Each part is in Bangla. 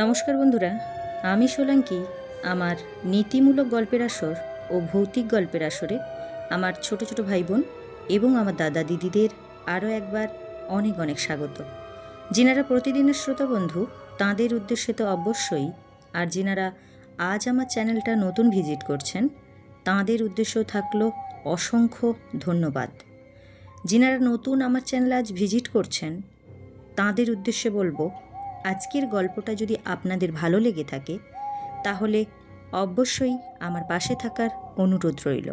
নমস্কার বন্ধুরা, আমি সোলাঙ্কি, আমার নীতিমূলক গল্পের আসর ও ভৌতিক গল্পের আসরে আমার ছোট ছোট ভাই বোন এবং আমার দাদা দিদিদের আরও একবার অনেক অনেক স্বাগত। যিনারা প্রতিদিনের শ্রোতা বন্ধু, তাঁদের উদ্দেশ্যে তো অবশ্যই, আর যিনারা আজ আমার চ্যানেলটা নতুন ভিজিট করছেন, তাঁদের উদ্দেশ্য থাকল অসংখ্য ধন্যবাদ। যিনারা নতুন আমার চ্যানেল আজ ভিজিট করছেন, তাঁদের উদ্দেশ্যে বলব আজকের গল্পটা যদি আপনাদের ভালো লেগে থাকে, তাহলে অবশ্যই আমার পাশে থাকার অনুরোধ রইল।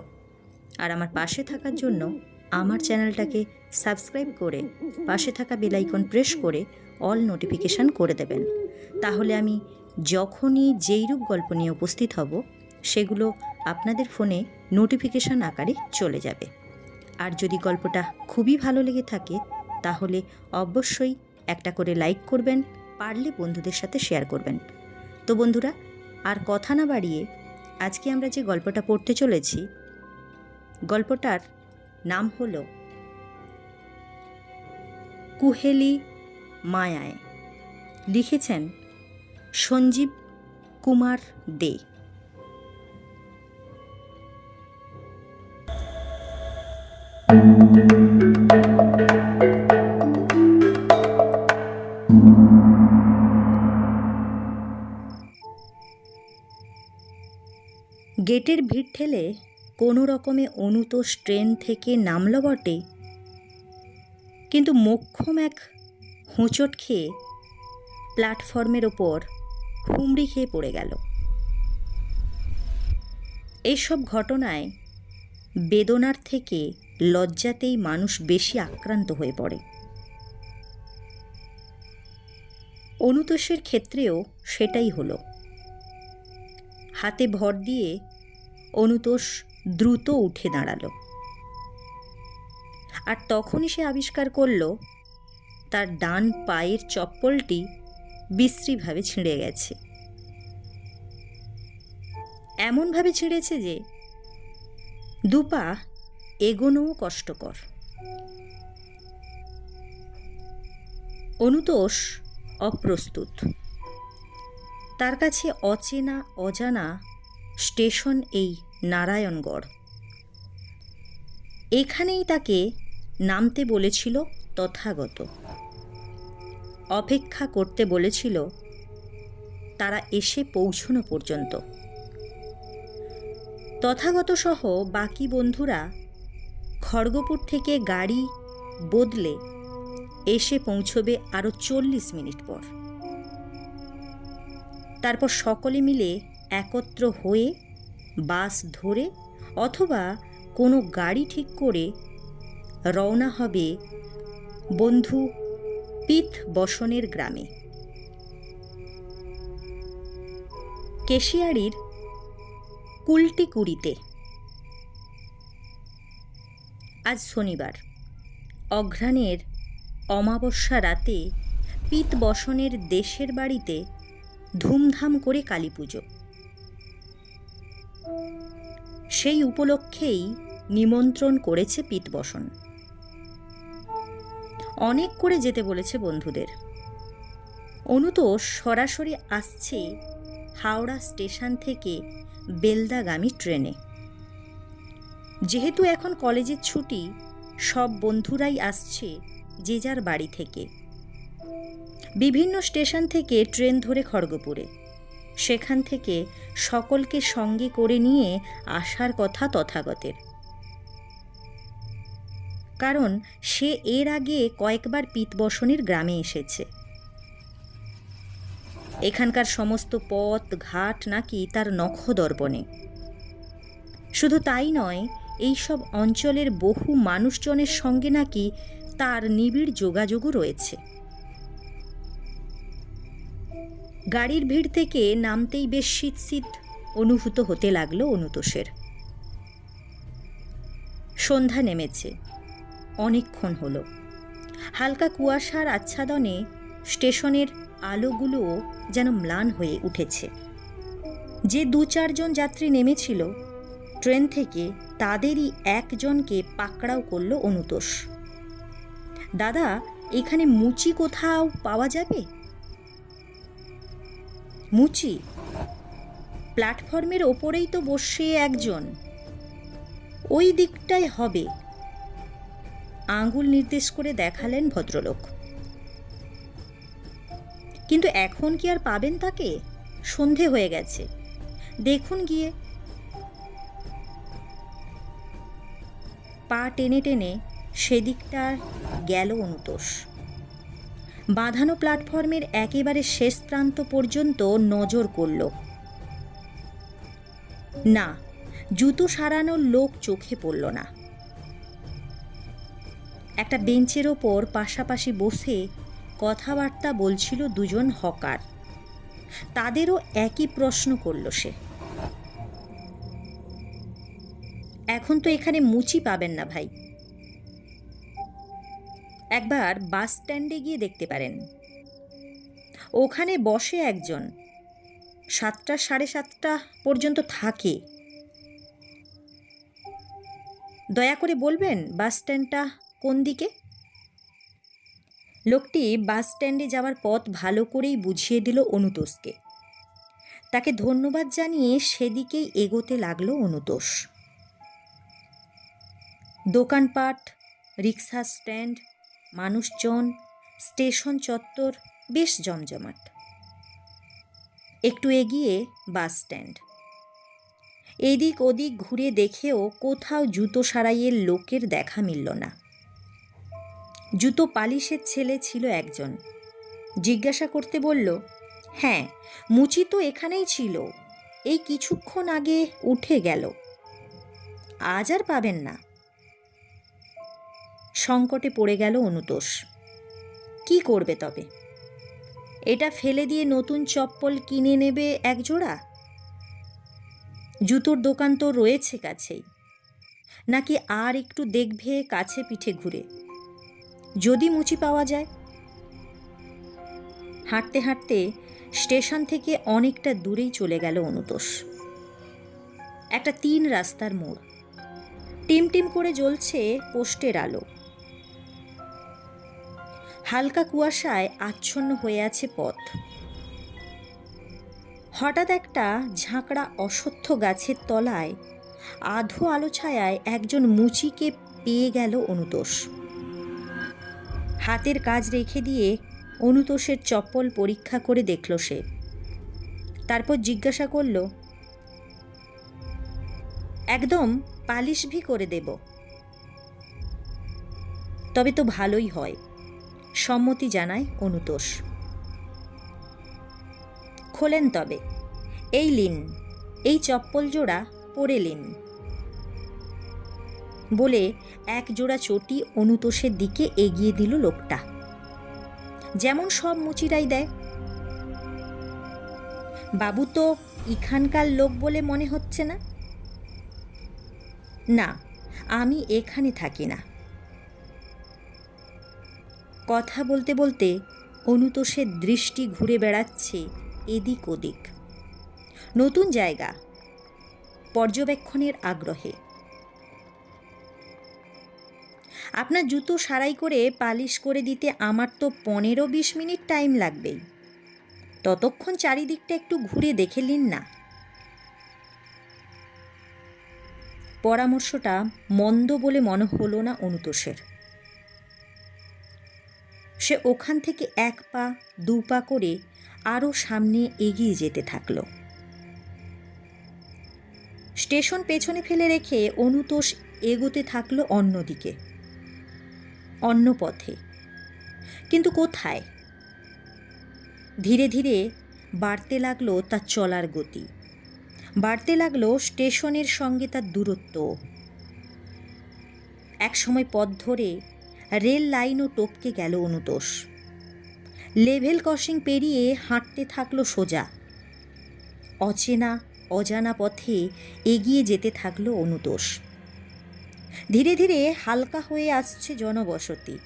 আর আমার পাশে থাকার জন্য আমার চ্যানেলটাকে সাবস্ক্রাইব করে পাশে থাকা বেলাইকন প্রেস করে অল নোটিফিকেশান করে দেবেন। তাহলে আমি যখনই যেই রূপ গল্প নিয়ে উপস্থিত হব, সেগুলো আপনাদের ফোনে নোটিফিকেশান আকারে চলে যাবে। আর যদি গল্পটা খুবই ভালো লেগে থাকে, তাহলে অবশ্যই একটা করে লাইক করবেন পারলে বন্ধুদের সাথে শেয়ার করবেন। তো বন্ধুরা, আর কথা না বাড়িয়ে আজকে আমরা যে গল্পটা পড়তে চলেছি, গল্পটার নাম হল কুহেলি মায়ায়। লিখেছেন সঞ্জীব কুমার দে। গেটের ভিড় ঠেলে কোনো রকমে অনুতোষ ট্রেন থেকে নামল বটে। কিন্তু মোক্ষম এক হোঁচট খেয়ে প্ল্যাটফর্মের ওপর হুমড়ি খেয়ে পড়ে গেল। এইসব ঘটনায় বেদনার থেকে লজ্জাতেই মানুষ বেশি আক্রান্ত হয়ে পড়ে। অনুতোষের ক্ষেত্রেও সেটাই হলো। হাতে ভর দিয়ে অনুতোষ দ্রুত উঠে দাঁড়াল। আর তখনই সে আবিষ্কার করল, তার ডান পায়ের চপ্পলটি বিশ্রীভাবে ছিঁড়ে গেছে। এমনভাবে ছিঁড়েছে যে, দুপা এগোনোও কষ্টকর। অনুতোষ অপ্রস্তুত। তার কাছে অচেনা, অজানা স্টেশন এই নারায়ণগড়। এখানেই তাকে নামতে বলেছিল তথাগত। অপেক্ষা করতে বলেছিল, তারা এসে পৌঁছনো পর্যন্ত। তথাগত সহ বাকি বন্ধুরা খড়গপুর থেকে গাড়ি বদলে এসে পৌঁছবে আরও চল্লিশ মিনিট পর। তারপর সকলে মিলে একত্র হয়ে বাস ধরে অথবা কোনো গাড়ি ঠিক করে রওনা হবে বন্ধু পিথ বসনের গ্রামে। কেশিয়ারির কুলটিকুড়িতে। আজ শনিবার। অঘ্রাণের অমাবস্যা রাতে পিত বসনের দেশের বাড়িতে ধুমধাম করে কালী পুজো সেই উপলক্ষেই নিমন্ত্রণ করেছে পিতবসন। অনেক করে যেতে বলেছে বন্ধুদের। অনুতোষ সরাসরি আসছে হাওড়া স্টেশন থেকে বেলদাগামী ট্রেনে। যেহেতু এখন কলেজের ছুটি, সব বন্ধুরাই আসছে যে যার বাড়ি থেকে। বিভিন্ন স্টেশন থেকে ট্রেন ধরে খড়গপুরে। সেখান থেকে সকলকে সঙ্গে করে নিয়ে আসার কথা তথাগতের। কারণ সে এর আগে কয়েকবার পিতবসনের গ্রামে এসেছে। এখানকার সমস্ত পথ, ঘাট নাকি তার নখদর্পণে। শুধু তাই নয় এই সব অঞ্চলের বহু মানুষজনের সঙ্গে নাকি তার নিবিড় যোগাযোগও রয়েছে। গাড়ির ভিড় থেকে নামতেই বেশ শীত শীত অনুভূত হতে লাগল অনুতোষের। সন্ধ্যা নেমেছে, অনেকক্ষণ হলো। হালকা কুয়াশার আচ্ছাদনে স্টেশনের আলোগুলোও যেন ম্লান হয়ে উঠেছে। যে দু চারজন যাত্রী নেমেছিল, ট্রেন থেকে তাদেরই একজনকে পাকড়াও করল অনুতোষ। দাদা, এখানে মুচি কোথাও পাওয়া যাবে? মুচি? প্ল্যাটফর্মের ওপরেই তো বসে একজন। ওই দিকটাই হবে। আঙ্গুল নির্দেশ করে দেখালেন ভদ্রলোক। কিন্তু এখন কি আর পাবেন তাকে? সন্ধে হয়ে গেছে। দেখুন গিয়ে। পা টেনে টেনে সেদিকটার গেল অনুতোষ। বাঁধানো প্ল্যাটফর্মের একেবারে শেষ প্রান্ত পর্যন্ত নজর করল। না, জুতো সারানোর লোক চোখে পড়ল না। একটা বেঞ্চের ওপর পাশাপাশি বসে কথাবার্তা বলছিল দুজন হকার। তাদেরও একই প্রশ্ন করল সে। এখন তো এখানে মুচি পাবেন না ভাই। একবার বাস স্ট্যান্ডে গিয়ে দেখতে পারেন। ওখানে বসে একজন। সাতটা সাড়ে সাতটা পর্যন্ত থাকে। দয়া করে বলবেন বাস স্ট্যান্ডটা কোন দিকে? লোকটি বাস স্ট্যান্ডে যাওয়ার পথ ভালো করেই বুঝিয়ে দিল অনুতোষকে। তাকে ধন্যবাদ জানিয়ে সেদিকেই এগোতে লাগল অনুতোষ। দোকানপাট, রিক্সা স্ট্যান্ড মানুষজন, স্টেশন চত্বর বেশ জমজমাট। একটু এগিয়ে বাস স্ট্যান্ড। এদিক ওদিক ঘুরে দেখেও কোথাও জুতো সারাইয়ের লোকের দেখা মিলল না। জুতো পালিশের ছেলে ছিল একজন। জিজ্ঞাসা করতে বলল হ্যাঁ মুচি তো এখানেই ছিল। এই কিছুক্ষণ আগে উঠে গেল। আজ আর পাবেন না। সংকটে পড়ে গেল অনুতোষ। কি করবে তবে? এটা ফেলে দিয়ে নতুন চপ্পল কিনে নেবে এক জোড়া? জুতোর দোকান তো রয়েছে কাছেই। নাকি আর একটু দেখবে কাছে পিঠে ঘুরে? যদি মুচি পাওয়া যায়? হাঁটতে হাঁটতে স্টেশন থেকে অনেকটা দূরেই চলে গেল অনুতোষ। একটা তিন রাস্তার মোড়। টিম টিম করে জ্বলছে পোস্টের আলো। হালকা কুয়াশায় আচ্ছন্ন হয়ে আছে পথ। হঠাৎ একটা ঝাঁকড়া অসত্য গাছের তলায় আধো আলো ছায়ায় একজন মুচিকে পেয়ে গেল অনুতোষ। হাতের কাজ রেখে দিয়ে অনুতোষের চপ্পল পরীক্ষা করে দেখল সে। তারপর জিজ্ঞাসা করল, একদম পালিশ ভি করে দেব। তবে তো ভালোই হয়। সম্মতি জানায় অনুতোষ। খোলেন তবে, এই লিন, এই চপ্পল জোড়া পরে লিন। বলে এক জোড়া চটি অনুতোষের দিকে এগিয়ে দিল লোকটা। যেমন সব মুচিরাই দেয়। বাবু তো এখানকার লোক বলে মনে হচ্ছে না? না, আমি এখানে থাকি না। কথা বলতে বলতে অনুতোষের দৃষ্টি ঘুরে বেড়াচ্ছে এদিক ওদিক। নতুন জায়গা, পর্যবেক্ষণের আগ্রহে। আপনার জুতো সারাই করে পালিশ করে দিতে আমার তো পনেরো বিশ মিনিট টাইম লাগবেই। ততক্ষণ চারিদিকটা একটু ঘুরে দেখে নিন না। পরামর্শটা মন্দ বলে মনে হলো না অনুতোষের। সে ওখান থেকে এক পা, দু পা করে আরও সামনে এগিয়ে যেতে থাকল। স্টেশন পেছনে ফেলে রেখে অনুতোষ এগোতে থাকল অন্যদিকে, অন্য পথে। কিন্তু কোথায়? ধীরে ধীরে বাড়তে লাগল তার চলার গতি। বাড়তে লাগল স্টেশনের সঙ্গে তার দূরত্ব। এক সময় পথ ধরে রেল লাইনও টপকে গেল অনুতোষ। লেভেল ক্রসিং পেরিয়ে হাঁটতে থাকল সোজা। অচেনা, অজানা পথে এগিয়ে যেতে থাকল অনুতোষ। ধীরে ধীরে হালকা হয়ে আসছে জনবসতি।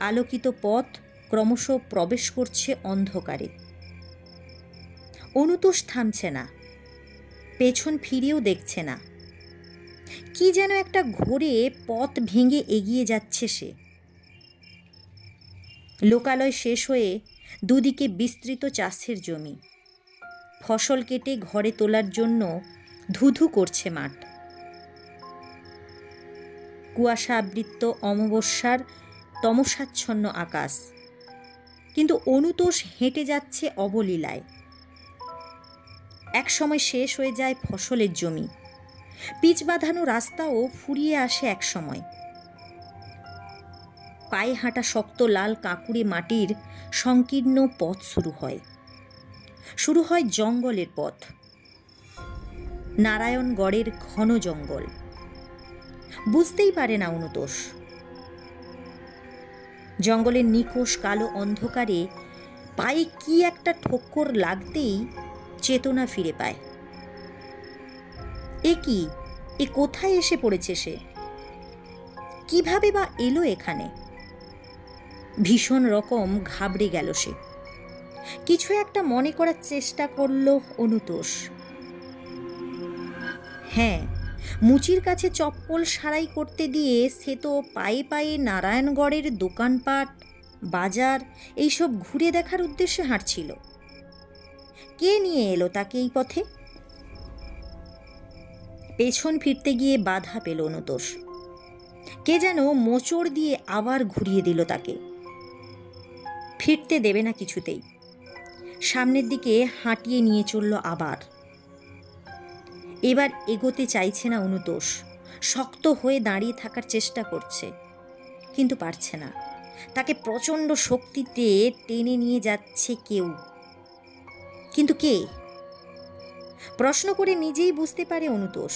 আলোকিত পথ ক্রমশ প্রবেশ করছে অন্ধকারে। অনুতোষ থামছে না। পেছন ফিরেও দেখছে না। কি যেন একটা ঘোরে পথ ভেঙে এগিয়ে যাচ্ছে সে। লোকালয় শেষ হয়ে দুদিকে বিস্তৃত চাষের জমি। ফসল কেটে ঘরে তোলার জন্য ধুধু করছে মাঠ। কুয়াশা আবৃত্ত অমাবস্যার তমসাচ্ছন্ন আকাশ। কিন্তু অনুতোষ হেঁটে যাচ্ছে অবলীলায়। এক সময় শেষ হয়ে যায় ফসলের জমি। পিচ বাঁধানো রাস্তাও ফুরিয়ে আসে এক সময়। পায়ে হাঁটা শক্ত লাল কাঁকুড়ে মাটির সংকীর্ণ পথ শুরু হয়। শুরু হয় জঙ্গলের পথ। নারায়ণগড়ের ঘন জঙ্গল। বুঝতেই পারে না অনুতোষ। জঙ্গলের নিকোষ কালো অন্ধকারে পায়ে কি একটা ঠক্কর লাগতেই চেতনা ফিরে পায়। এ কি? এ কোথায় এসে পড়েছে সে? কীভাবে বা এলো এখানে? ভীষণ রকম ঘাবড়ে গেল সে। কিছু একটা মনে করার চেষ্টা করল অনুতোষ। হ্যাঁ মুচির কাছে চপ্পল সারাই করতে দিয়ে সে তো পায়ে পায়ে নারায়ণগড়ের দোকানপাট, বাজার এইসব ঘুরে দেখার উদ্দেশ্যে হাঁটছিল। কে নিয়ে এলো তাকে এই পথে? পেছন ফিরতে গিয়ে বাধা পেল অনুতোষ। কে যেন মোচড় দিয়ে আবার ঘুরিয়ে দিল তাকে। ফিরতে দেবে না কিছুতেই। সামনের দিকে হাঁটিয়ে নিয়ে চলল আবার। এবার এগোতে চাইছে না অনুতোষ। শক্ত হয়ে দাঁড়িয়ে থাকার চেষ্টা করছে, কিন্তু পারছে না। তাকে প্রচণ্ড শক্তিতে টেনে নিয়ে যাচ্ছে কেউ। কিন্তু কে? প্রশ্ন করে নিজেই বুঝতে পারে অনুতোষ।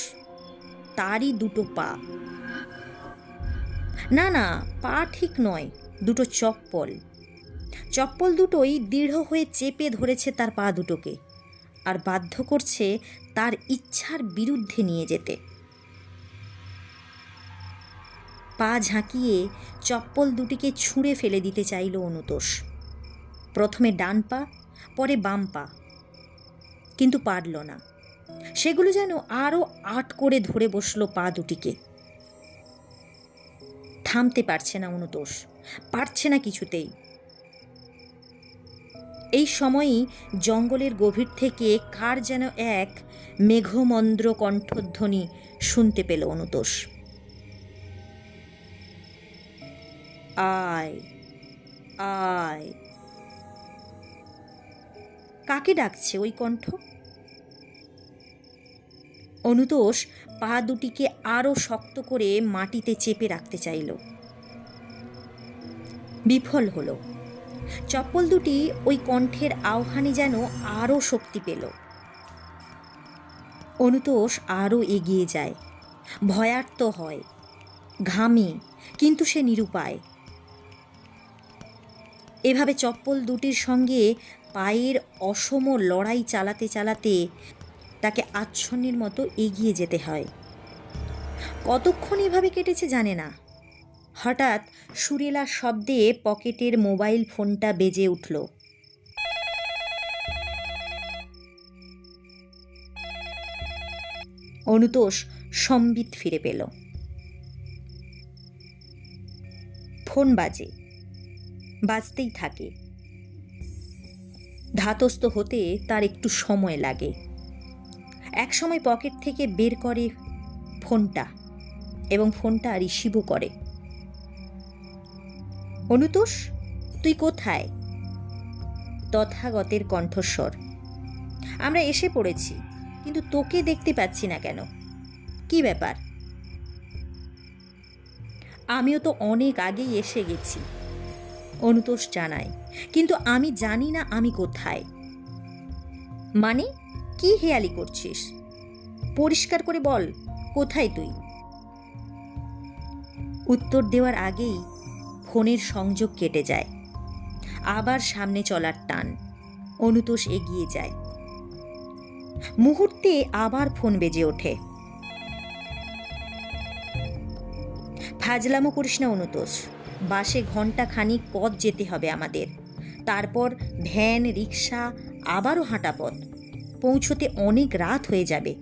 তারই দুটো পা। না না, পা ঠিক নয়, দুটো চপ্পল। চপ্পল দুটোই দৃঢ় হয়ে চেপে ধরেছে তার পা দুটোকে আর বাধ্য করছে তার ইচ্ছার বিরুদ্ধে নিয়ে যেতে। পা ঝাঁকিয়ে চপ্পল দুটিকে ছুঁড়ে ফেলে দিতে চাইল অনুতোষ। প্রথমে ডান পা, পরে বাম পা। কিন্তু পারল না। সেগুলো যেন আরও আট করে ধরে বসল পা দুটিকে। থামতে পারছে না অনুতোষ, পারছে না কিছুতেই। এই সময়ই জঙ্গলের গভীর থেকে কার যেন এক মেঘমন্দ্র কণ্ঠধ্বনি শুনতে পেল অনুতোষ। আয় আয়। কাকে ডাকছে ওই কণ্ঠ? অনুতোষ পা দুটিকে আরও শক্ত করে মাটিতে চেপে রাখতে চাইল। বিফল হলো। চপ্পল দুটি ওই কণ্ঠের আহ্বানে যেন আরও শক্তি পেল। অনুতোষ আরও এগিয়ে যায়। ভয়ার্ত হয়। ঘামে, কিন্তু সে নিরুপায়। এভাবে চপ্পল দুটির সঙ্গে পায়ের অসম লড়াই চালাতে চালাতে তাকে আচ্ছন্নের মতো এগিয়ে যেতে হয়। কতক্ষণ এভাবে কেটেছে জানে না। হঠাৎ সুরেলা শব্দে পকেটের মোবাইল ফোনটা বেজে উঠল। অনুতোষ সম্বিত ফিরে পেল। ফোন বাজে। বাজতেই থাকে। ধাতস্থ হতে তার একটু সময় লাগে। এক সময় পকেট থেকে বের করে ফোনটা এবং ফোনটা রিসিভও করে। অনুতোষ, তুই কোথায়? তথাগতের কণ্ঠস্বর। আমরা এসে পড়েছি, কিন্তু তোকে দেখতে পাচ্ছি না কেন? কি ব্যাপার? আমিও তো অনেক আগেই এসে গেছি, অনুতোষ জানায়। কিন্তু আমি জানি না আমি কোথায়। মানে? কি হেয়ালি করছিস? পরিষ্কার করে বল, কোথায় তুই? উত্তর দেওয়ার আগেই ফোনের সংযোগ কেটে যায়। আবার সামনে চলার টান, অনুতোষ এগিয়ে যায়। মুহূর্তে আবার ফোন বেজে ওঠে। ফাজলামো করিস না, অনুতোষ। বাসে ঘণ্টা খানিক পথ যেতে হবে আমাদের। তারপর ভ্যান রিক্সা আবারও হাঁটা পথ। পৌঁছতে অনেক রাত হয়ে যাবে।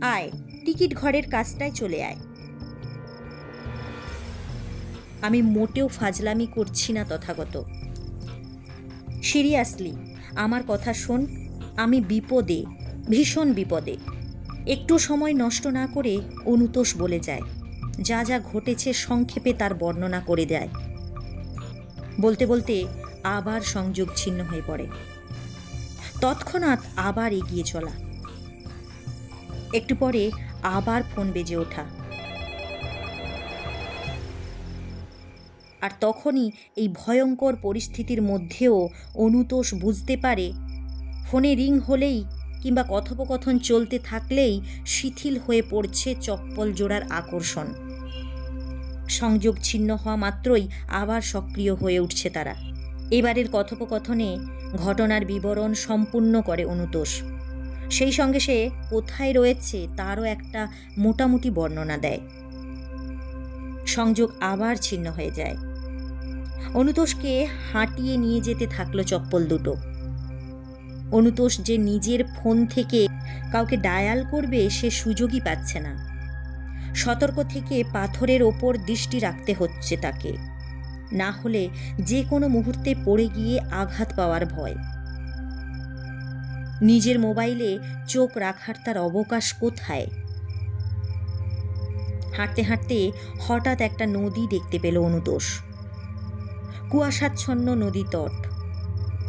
আয়, টিকিট ঘরের কাজটায় চলে আয়। আমি মোটেও ফাজলামি করছি না তথাগত। সিরিয়াসলি, আমার কথা শোন, আমি বিপদে, ভীষণ বিপদে। একটু সময় নষ্ট না করে অনুতোষ বলে যায়। যা যা ঘটেছে সংক্ষেপে তার বর্ণনা করে দেয়। বলতে বলতে আবার সংযোগ ছিন্ন হয়ে পড়ে। তৎক্ষণাৎ আবার এগিয়ে চলা। একটু পরে আবার ফোন বেজে ওঠা। আর তখনই এই ভয়ঙ্কর পরিস্থিতির মধ্যেও অনুতোষ বুঝতে পারে, ফোনে রিং হলেই কিংবা কথোপকথন চলতে থাকলেই শিথিল হয়ে পড়ছে চপ্পল জোড়ার আকর্ষণ। সংযোগ ছিন্ন হওয়া মাত্রই আবার সক্রিয় হয়ে উঠছে তারা। এবারের কথোপকথনে ঘটনার বিবরণ সম্পূর্ণ করে অনুতোষ। সেই সঙ্গে সে কোথায় রয়েছে তারও একটা মোটামুটি বর্ণনা দেয়। সংযোগ আবার ছিন্ন হয়ে যায়। অনুতোষকে হাঁটিয়ে নিয়ে যেতে থাকল চপ্পল দুটো। অনুতোষ যে নিজের ফোন থেকে কাউকে ডায়াল করবে সে সুযোগই পাচ্ছে না। সতর্ক থেকে পাথরের ওপর দৃষ্টি রাখতে হচ্ছে তাকে। না হলে যে কোনো মুহূর্তে পড়ে গিয়ে আঘাত পাওয়ার ভয়। নিজের মোবাইলে চোখ রাখার তার অবকাশ কোথায়? হাঁটতে হাঁটতে হঠাৎ একটা নদী দেখতে পেল অনুদোষ কুয়াশাচ্ছন্ন নদী তট।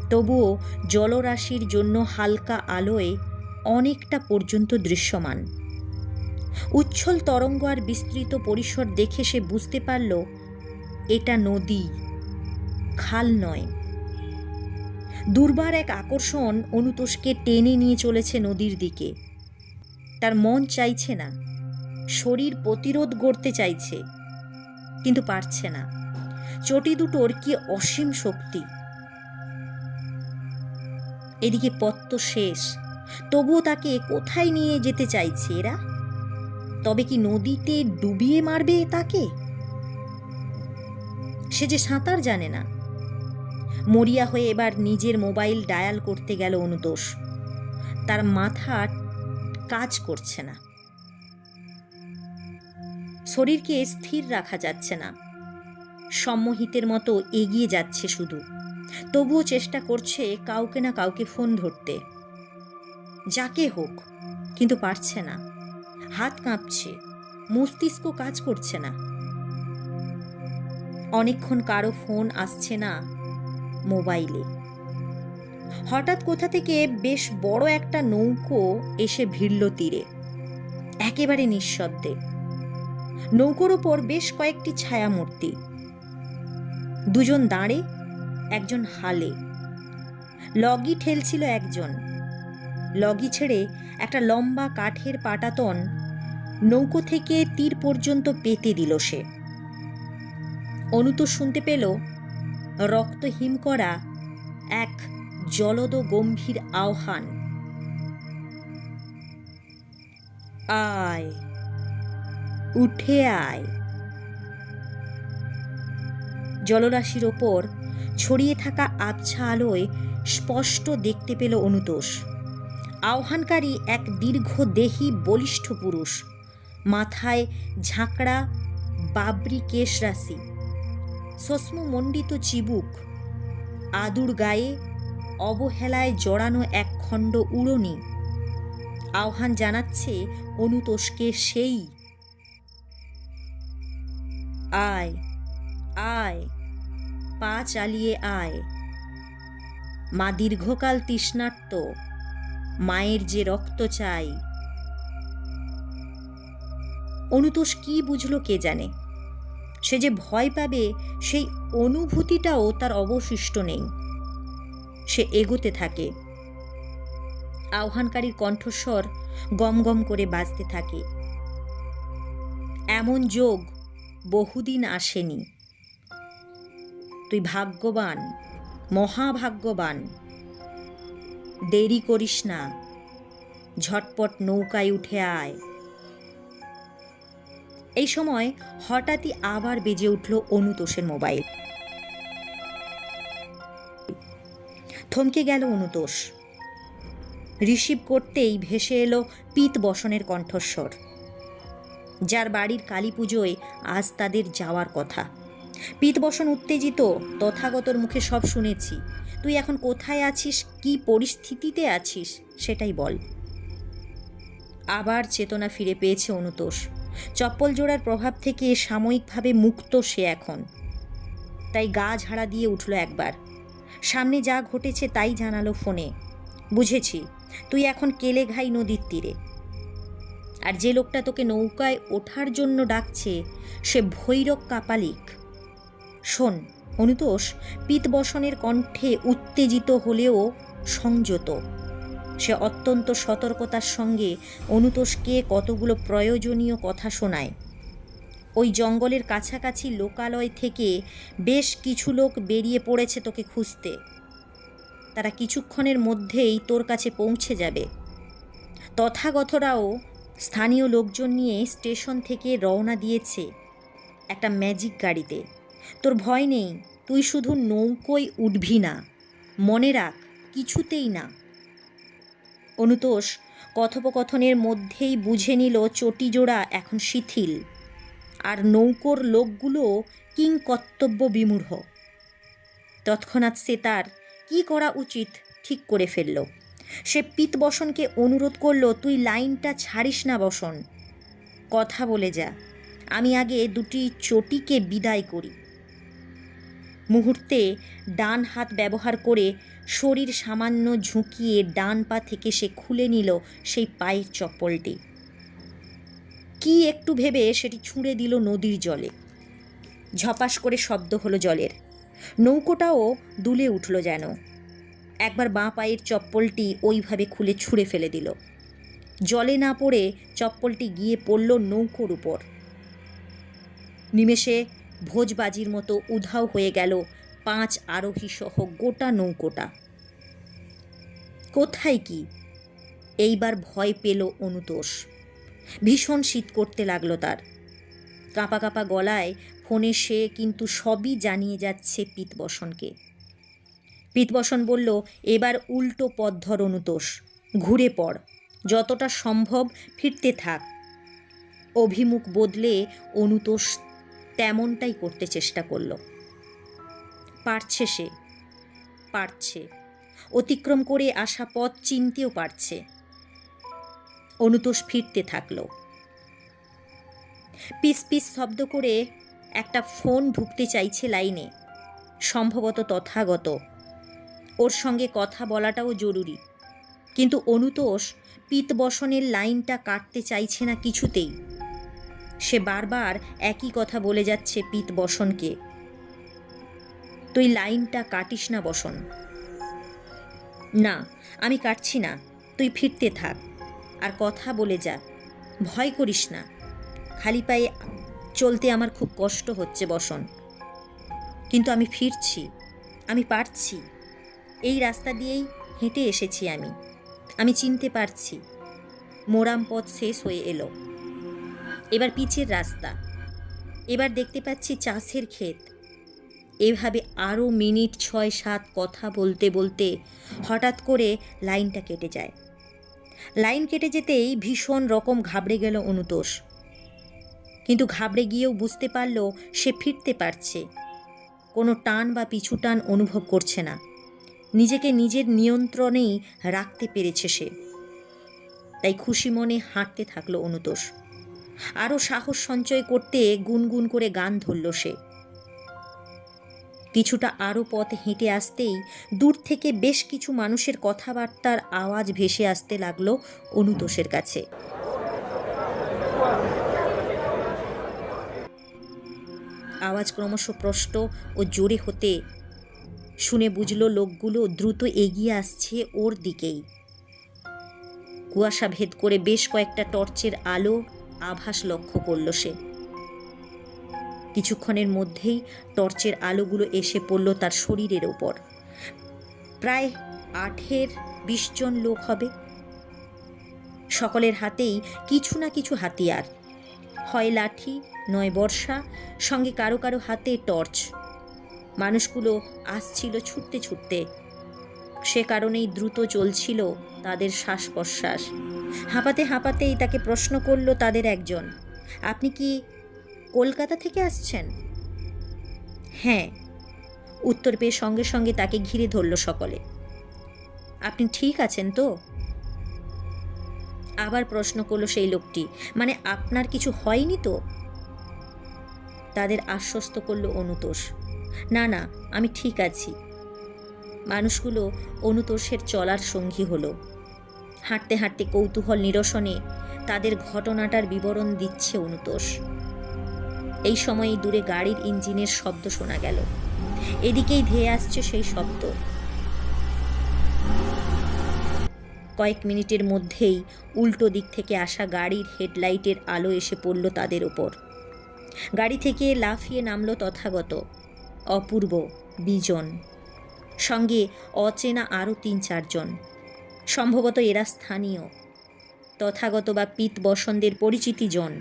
তবুও জলরাশির জন্য হালকা আলোয় অনেকটা পর্যন্ত দৃশ্যমান। উচ্ছল তরঙ্গ আর বিস্তৃত পরিসর দেখে সে বুঝতে পারল এটা নদী, খাল নয়। দুর্বার এক আকর্ষণ অনুতোষকে টেনে নিয়ে চলেছে নদীর দিকে। তার মন চাইছে না, শরীর প্রতিরোধ গড়তে চাইছে, কিন্তু পারছে না। চটি দুটোর কি অসীম শক্তি? এদিকে পথ শেষ, তবুও তাকে কোথায় নিয়ে যেতে চাইছে এরা? তবে কি নদীতে ডুবিয়ে মারবে তাকে? সে যে সাঁতার জানে না। মরিয়া হয়ে এবার নিজের মোবাইল ডায়াল করতে গেল অনুতোষ। তার মাথা কাজ করছে না। শরীরকে স্থির রাখা যাচ্ছে না। সম্মোহিতের মতো এগিয়ে যাচ্ছে শুধু। তবুও চেষ্টা করছে কাউকে না কাউকে ফোন ধরতে। যাকে হোক, কিন্তু পারছে না। হাত কাঁপছে। মস্তিষ্ক কাজ করছে না। অনেকক্ষণ কারও ফোন আসছে না মোবাইলে। হঠাৎ কোথা থেকে বেশ বড় একটা নৌকো এসে ভিড়ল তীরে। একেবারে নিঃশব্দে। নৌকোর ওপর বেশ কয়েকটি ছায়ামূর্তি। দুজন দাঁড়ে, একজন হালে। লগি ঠেলছিল একজন। লগি ছেড়ে একটা লম্বা কাঠের পাটাতন নৌকো থেকে তীর পর্যন্ত পেতে দিল সে। অনুত শুনতে পেল, রক্ত হিম করা এক জলদ গম্ভীর আহ্বান। আয়, উঠে আয়। জলরাশির ওপর ছড়িয়ে থাকা আবছা আলোয় স্পষ্ট দেখতে পেল অনুতোষ। আহ্বানকারী এক দীর্ঘ দেহি বলিষ্ঠ পুরুষ, মাথায় ঝাঁকড়া বাবরি কেশ রাশি মণ্ডিত চিবুক। আদুর গায়ে অবহেলায় জড়ানো এক খণ্ড উড়নি। আহ্বান জানাচ্ছে অনুতোষকে সেই। আয় আয়, পা চালিয়ে আয়। মা দীর্ঘকাল তৃষ্ণার্ত, মায়ের যে রক্ত চাই। অনুতোষ কি বুঝলো কে জানে? সে যে ভয় পাবে, সেই অনুভূতিটাও তার অবশিষ্ট নেই। সে এগোতে থাকে। আহ্বানকারীর কণ্ঠস্বর গম গম করে বাজতে থাকে। এমন যোগ বহুদিন আসেনি। তুই ভাগ্যবান, মহাভাগ্যবান। দেরি করিস না। ঝটপট নৌকায় উঠে আয়। এই সময় হঠাৎই আবার বেজে উঠল অনুতোষের মোবাইল। থমকে গেল অনুতোষ। রিসিভ করতেই ভেসে এলো পিত বসনের কণ্ঠস্বর। যার বাড়ির কালী পুজোয় আজ তাদের যাওয়ার কথা। পিতবসন উত্তেজিত তথাগতর মুখে সব শুনেছি। তুই এখন কোথায় আছিস? কি পরিস্থিতিতে আছিস? সেটাই বল। আবার চেতনা ফিরে পেয়েছে অনুতোষ। চপ্পল জোড়ার প্রভাব থেকে সাময়িকভাবে মুক্ত সে এখন। তাই গা ঝাড়া দিয়ে উঠল একবার। সামনে যা ঘটেছে তাই জানালো ফোনে। বুঝেছি, তুই এখন কেলেঘাই নদীর তীরে। আর যে লোকটা তোকে নৌকায় ওঠার জন্য ডাকছে, সে ভৈরব কাপালিক। শোন, অনুতোষ, পিতবসনের কণ্ঠে উত্তেজিত হলেও সংযত। সে অত্যন্ত সতর্কতার সঙ্গে অনুতোষকে কতগুলো প্রয়োজনীয় কথা শোনায়। ওই জঙ্গলের কাছাকাছি লোকালয় থেকে বেশ কিছু লোক বেরিয়ে পড়েছে তোকে খুঁজতে। তারা কিছুক্ষণের মধ্যেই তোর কাছে পৌঁছে যাবে। তথাগতরাও স্থানীয় লোকজন নিয়ে স্টেশন থেকে রওনা দিয়েছে একটা ম্যাজিক গাড়িতে। তোর ভয় নেই, তুই শুধু নৌকোয় উঠবি না। মনে রাখ, কিছুতেই না। অনুতোষ কথোপকথনের মধ্যেই বুঝে নিল চটিজোড়া এখন শিথিল। আর নৌকোর লোকগুলো কিং কর্তব্য বিমূঢ়। তৎক্ষণাৎ সে তার কী করা উচিত? ঠিক করে ফেলল। সে পিত বসনকে অনুরোধ করল, তুই লাইনটা ছাড়িস না বসন। কথা বলে যা। আমি আগে দুটি চটিকে বিদায় করি। মুহূর্তে ডান হাত ব্যবহার করে শরীর সামান্য ঝুঁকিয়ে ডান পা থেকে সে খুলে নিল সেই পায়ের চপ্পলটি। কি একটু ভেবে সেটি ছুঁড়ে দিল নদীর জলে। ঝপাস করে শব্দ হলো জলের। নৌকোটাও দুলে উঠল যেন। একবার বাঁ পায়ের চপ্পলটি ওইভাবে খুলে ছুঁড়ে ফেলে দিল। জলে না পড়ে চপ্পলটি গিয়ে পড়ল নৌকোর উপর। নিমেষে ভোজবাজির মতো উধাও হয়ে গেল পাঁচ আরোহী সহ গোটা নৌকোটা। কোথায় কি? এইবার ভয় পেল অনুতোষ। ভীষণ শীত করতে লাগল তার। কাঁপা কাঁপা গলায় ফোনে সে কিন্তু সবই জানিয়ে যাচ্ছে পিতবসনকে। পিতবসন বলল, এবার উল্টো পথ ধর অনুতোষ, ঘুরে পড়। যতটা সম্ভব ফিরতে থাক। অভিমুখ বদলে অনুতোষ তেমনটাই করতে চেষ্টা করল। পারছে সে। পারছে। অতিক্রম করে আসা পথ চিনতেও পারছে। অনুতোষ ফিরতে থাকল। পিস পিস শব্দ করে একটা ফোন ঢুকতে চাইছে লাইনে। সম্ভবত তথাগত। ওর সঙ্গে কথা বলাটাও জরুরি। কিন্তু অনুতোষ পিতবসনের লাইনটা কাটতে চাইছে না কিছুতেই। সে বারবার একই কথা বলে যাচ্ছে পিত বসনকে। তুই লাইনটা কাটিস না বসন। না, আমি কাটছি না, তুই ফিরতে থাক। আর কথা বলে যা, ভয় করিস না। খালি পায়ে চলতে আমার খুব কষ্ট হচ্ছে বসন। কিন্তু আমি ফিরছি, আমি পারছি। এই রাস্তা দিয়েই হেঁটে এসেছি আমি আমি চিনতে পারছি। মোরাম পথ শেষ হয়ে এলো। এবার পিচের রাস্তা। এবার দেখতে পাচ্ছি চাষের ক্ষেত। এভাবে আরও মিনিট ছয় সাত কথা বলতে বলতে হঠাৎ করে লাইনটা কেটে যায়। লাইন কেটে যেতেই ভীষণ রকম ঘাবড়ে গেল অনুতোষ। কিন্তু ঘাবড়ে গিয়েও বুঝতে পারল সে ফিরতে পারছে। কোনো টান বা পিছু টান অনুভব করছে না। নিজেকে নিজের নিয়ন্ত্রণেই রাখতে পেরেছে সে। তাই খুশি মনে হাঁটতে থাকল অনুতোষ। আরও সাহস সঞ্চয় করতে গুনগুন করে গান ধরল সে। কিছুটা আরও পথ হেঁটে আসতেই দূর থেকে বেশ কিছু মানুষের কথাবার্তার আওয়াজ ভেসে আসতে লাগল অনুতোষের কাছে। আওয়াজ ক্রমশ প্রষ্ট ও জোরে হতে শুনে বুঝল লোকগুলো দ্রুত এগিয়ে আসছে ওর দিকেই। কুয়াশা ভেদ করে বেশ কয়েকটা টর্চের আলো আভাস লক্ষ্য করল সে। কিছুক্ষণের মধ্যেই টর্চের আলোগুলো এসে পড়ল তার শরীরের ওপর। প্রায় আঠের বিশ জন লোক হবে। সকলের হাতেই কিছু না কিছু হাতিয়ার। হয় লাঠি, নয় বর্ষা, সঙ্গে কারও কারও হাতে টর্চ। মানুষগুলো আসছিল ছুটতে ছুটতে। সে কারণেই দ্রুত চলছিল তাদের শ্বাস প্রশ্বাস হাঁপাতে হাঁপাতেই তাকে প্রশ্ন করল তাদের একজন, আপনি কি কলকাতা থেকে আসছেন? হ্যাঁ। উত্তর পেয়ে সঙ্গে সঙ্গে তাকে ঘিরে ধরল সকলে। আপনি ঠিক আছেন তো? আবার প্রশ্ন করল সেই লোকটি মানে আপনার কিছু হয়নি তো? তাদের আশ্বস্ত করল অনুতোষ, না না, আমি ঠিক আছি। মানুষগুলো অনুতোষের চলার সঙ্গী হলো। হাঁটতে হাঁটতে কৌতূহল নিরসনে তাদের ঘটনাটার বিবরণ দিচ্ছে অনুতোষ। এই সময় দূরে গাড়ির ইঞ্জিনের শব্দ শোনা গেল। এদিকেই ধেয়ে আসছে সেই শব্দ। কয়েক মিনিটের মধ্যেই উল্টো দিক থেকে আসা গাড়ির হেডলাইটের আলো এসে পড়ল তাদের ওপর। গাড়ি থেকে লাফিয়ে নামলো তথাগত অপূর্ব বিজন। সঙ্গে অচেনা আরও তিন চারজন। সম্ভবত এরা স্থানীয়। তথাগত বা পিত বসন্তের পরিচিতিজন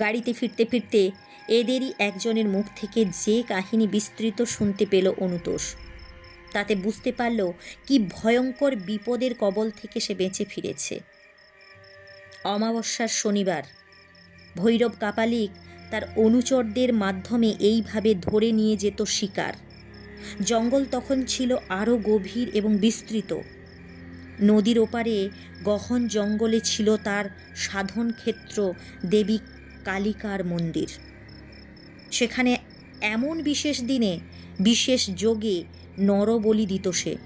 গাড়িতে ফিরতে ফিরতে এদেরই একজনের মুখ থেকে যে কাহিনী বিস্তৃত শুনতে পেল অনুতোষ। তাতে বুঝতে পারল কি ভয়ঙ্কর বিপদের কবল থেকে সে বেঁচে ফিরেছে। অমাবস্যার শনিবার, ভৈরব কাপালিক তার অনুচরদের মাধ্যমে এইভাবে ধরে নিয়ে যেত শিকার। জঙ্গল তখন ছিল আরও গভীর এবং বিস্তৃত। নদীর ওপারে গহন জঙ্গলে ছিল তার সাধন ক্ষেত্র দেবী কালিকার মন্দির। সেখানে এমন বিশেষ দিনে, বিশেষ যোগে নরবলি দিত সে।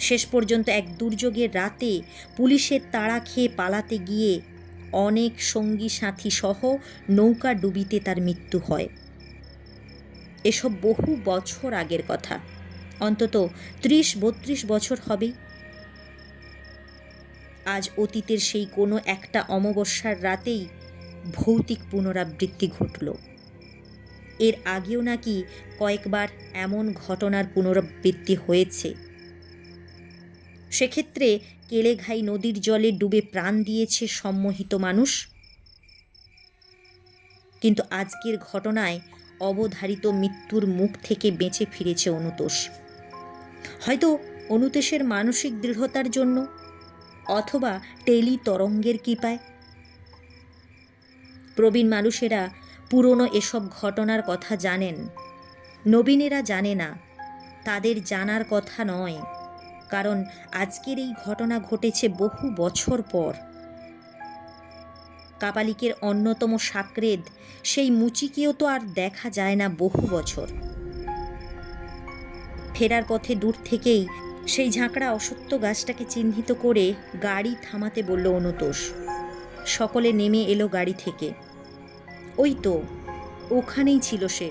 শেষ পর্যন্ত এক দুর্যোগের রাতে পুলিশের তাড়া খেয়ে পালাতে গিয়ে অনেক সঙ্গী সাথী সহ নৌকা ডুবিতে তার মৃত্যু হয়। এসব বহু বছর আগের কথা। অন্তত ত্রিশ বত্রিশ বছর হবেই আজ অতীতের সেই কোনো একটা অমাবস্যার রাতেই ভৌতিক পুনরাবৃত্তি ঘটল। এর আগেও নাকি কয়েকবার এমন ঘটনার পুনরাবৃত্তি হয়েছে। সেক্ষেত্রে কেলেঘাই নদীর জলে ডুবে প্রাণ দিয়েছে সম্মোহিত মানুষ। কিন্তু আজকের ঘটনায় অবধারিত মৃত্যুর মুখ থেকে বেঁচে ফিরেছে অনুতোষ। হয়তো অনুতোষের মানসিক দৃঢ়তার জন্য, অথবা টেলি তরঙ্গের কৃপায়। প্রবীণ মানুষেরা পুরনো এসব ঘটনার কথা জানেন, নবীনেরা জানে না, তাদের জানার কথা নয়, কারণ আজকের এই ঘটনা ঘটেছে বহু বছর পর। কাপালিকের অন্যতম সাকরেদ, সেই মুচিকেও তো আর দেখা যায় না বহু বছর। ফেরার পথে দূর থেকেই সেই ঝাঁকড়া অসত্য গাছটাকে চিহ্নিত করে গাড়ি থামাতে বলল অনুতোষ। সকলে নেমে এলো গাড়ি থেকে। ওই তো, ওখানেই ছিল সে।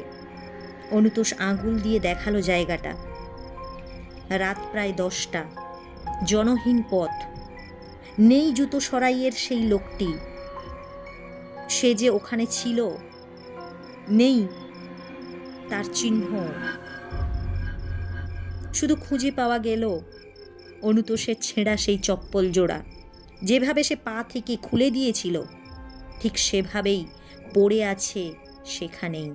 অনুতোষ আঙুল দিয়ে দেখাল জায়গাটা। রাত প্রায় দশটা। জনহীন পথ। নেই জুতো সরাইয়ের সেই লোকটি। সে যে ওখানে ছিল, নেই তার চিহ্ন। শুধু খুঁজে পাওয়া গেল অনুতোষের ছেঁড়া সেই চপ্পল জোড়া। যেভাবে সে পা থেকে খুলে দিয়েছিল, ঠিক সেভাবেই পড়ে আছে সেখানেই।